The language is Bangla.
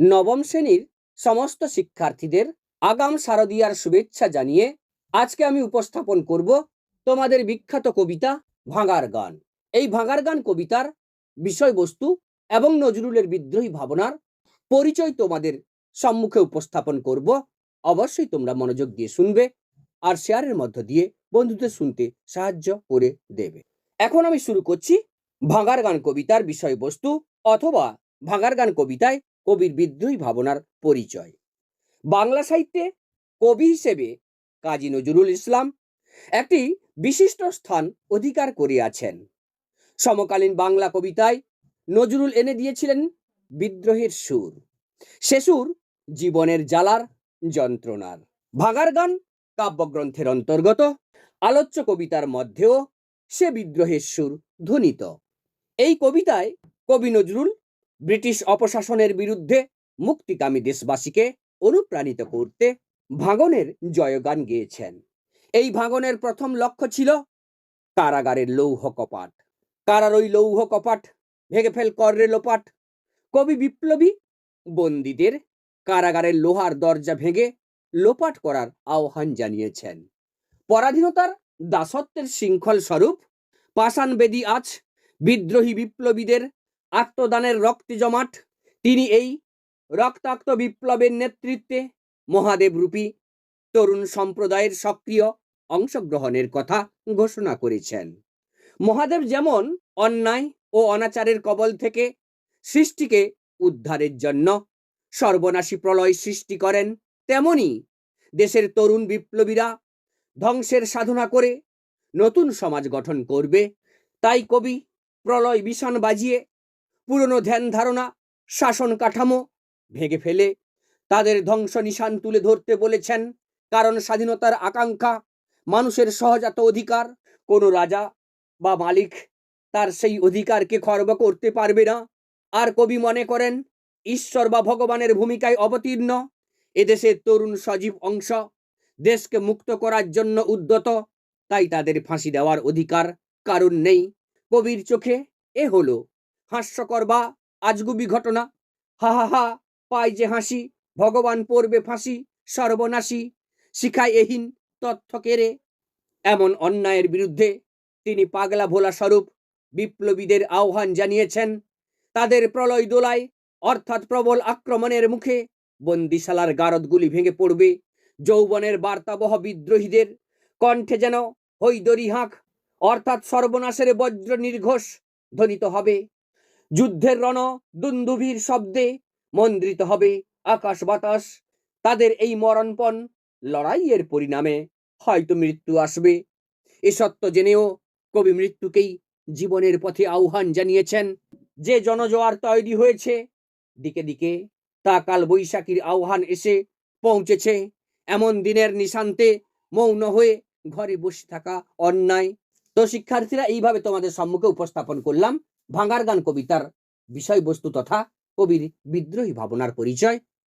নবম শ্রেণির সমস্ত শিক্ষার্থীদের আগাম শারদীয়ার শুভেচ্ছা জানিয়ে আজকে আমি উপস্থাপন করব তোমাদের বিখ্যাত কবিতা ভাঙার গান। এই ভাঙার গান কবিতার বিষয়বস্তু এবং নজরুলের বিদ্রোহী ভাবনার পরিচয় তোমাদের সম্মুখে উপস্থাপন করব। অবশ্যই তোমরা মনোযোগ দিয়ে শুনবে আর শেয়ারের মধ্য দিয়ে বন্ধুদের শুনতে সাহায্য করে দেবে। এখন আমি শুরু করছি ভাঙার গান কবিতার বিষয়বস্তু অথবা ভাঙার গান কবিতায় কবির বিদ্রোহী ভাবনার পরিচয়। বাংলা সাহিত্যে কবি হিসেবে কাজী নজরুল ইসলাম একটি বিশিষ্ট স্থান অধিকার করে আছেন সমকালীন বাংলা কবিতায় নজরুল এনে দিয়েছিলেন বিদ্রোহের সুর। সে সুর জীবনের জ্বালার যন্ত্রণার। ভাগার গান কাব্যগ্রন্থের অন্তর্গত, আলোচ্য কবিতার মধ্যেও সে বিদ্রোহের সুর ধ্বনিত। এই কবিতায় কবি নজরুল ব্রিটিশ অপশাসনের বিরুদ্ধে মুক্তিকামী দেশবাসীকে অনুপ্রাণিত করতে ভাঙনের জয়গান গেয়েছেন। এই ভাঙনের প্রথম লক্ষ্য ছিল কারাগারের লৌহ কপাট। কারার ওই লৌহ কপাট ভেঙে ফেল কররে লোপাট। কবি বিপ্লবী বন্দীদের কারাগারের লোহার দরজা ভেঙে লোপাট করার আহ্বান জানিয়েছেন। পরাধীনতার দাসত্বের শৃঙ্খল স্বরূপ পাষাণ বেদি আজ বিদ্রোহী বিপ্লবীদের আত্মদানের রক্তি জমাট তিনি এই রক্তাক্ত বিপ্লবের নেতৃত্বে মহাদেবরূপী তরুণ সম্প্রদায়ের সক্রিয় অংশগ্রহণের কথা ঘোষণা করেছেন। মহাদেব যেমন অন্যায় ও অনাচারের কবল থেকে সৃষ্টিকে উদ্ধারের জন্য সর্বনাশী প্রলয় সৃষ্টি করেন, তেমনি দেশের তরুণ বিপ্লবীরা ধ্বংসের সাধনা করে নতুন সমাজ গঠন করবে। তাই কবি প্রলয় বিষণ বাজিয়ে পুরনো ধ্যান ধারণা, শাসন কাঠামো ভেঙে ফেলে। তাদের ধ্বংস নিশান তুলে ধরতে বলেছেন, কারণ স্বাধীনতার আকাঙ্ক্ষা, মানুষের সহজাত অধিকার, কোনো রাজা বা মালিক তার সেই অধিকারকে খর্ব করতে পারবে না। আর কবি মনে করেন, ঈশ্বর বা ভগবানের ভূমিকায় অবতীর্ণ এদেশের তরুণ সজীব অংশ, দেশকে মুক্ত করার জন্য উদ্যত, তাই তাদের ফাঁসি দেওয়ার অধিকার কারণ নেই। কবির চোখে এ হলো হাস্যকর বা আজগুবি ঘটনা। হা হা হা পায় যে হাসি, ভগবান পড়বে ফাঁসি, সর্বনাশী, শিখায় এহীন তথ্য কেড়ে এমন অন্যায়ের বিরুদ্ধে তিনি পাগলা ভোলা স্বরূপ বিপ্লবীদের আহ্বান জানিয়েছেন। তাদের প্রলয় দোলায় অর্থাৎ প্রবল আক্রমণের মুখে বন্দিশালার গারদগুলি ভেঙে পড়বে। যৌবনের বার্তাবহ বিদ্রোহীদের কণ্ঠে যেন হৈদরি হাঁক, অর্থাৎ সর্বনাশের বজ্র নির্ঘোষ ধ্বনিত হবে। যুদ্ধের রণ দুন্দুভির শব্দে মন্দ্রিত হবে আকাশ বাতাস। তাদের এই মরণপণ লড়াইয়ের পরিণামে হয়তো মৃত্যু আসবে। এ সত্য জেনেও কবি মৃত্যুকেই জীবনের পথে আহ্বান জানিয়েছেন। যে জনজোয়ার তৈরি হয়েছে, দিকে দিকে তা কাল বৈশাখীর আহ্বান এসে পৌঁছেছে। এমন দিনের নিশান্তে মৌন হয়ে ঘরে বসে থাকা অন্যায় তো শিক্ষার্থীরা এইভাবে তোমাদের সম্মুখে উপস্থাপন করলাম। ভাঙার গান কবিতার বিষয়বস্তু তথা কবির বিদ্রোহী ভাবনার পরিচয়।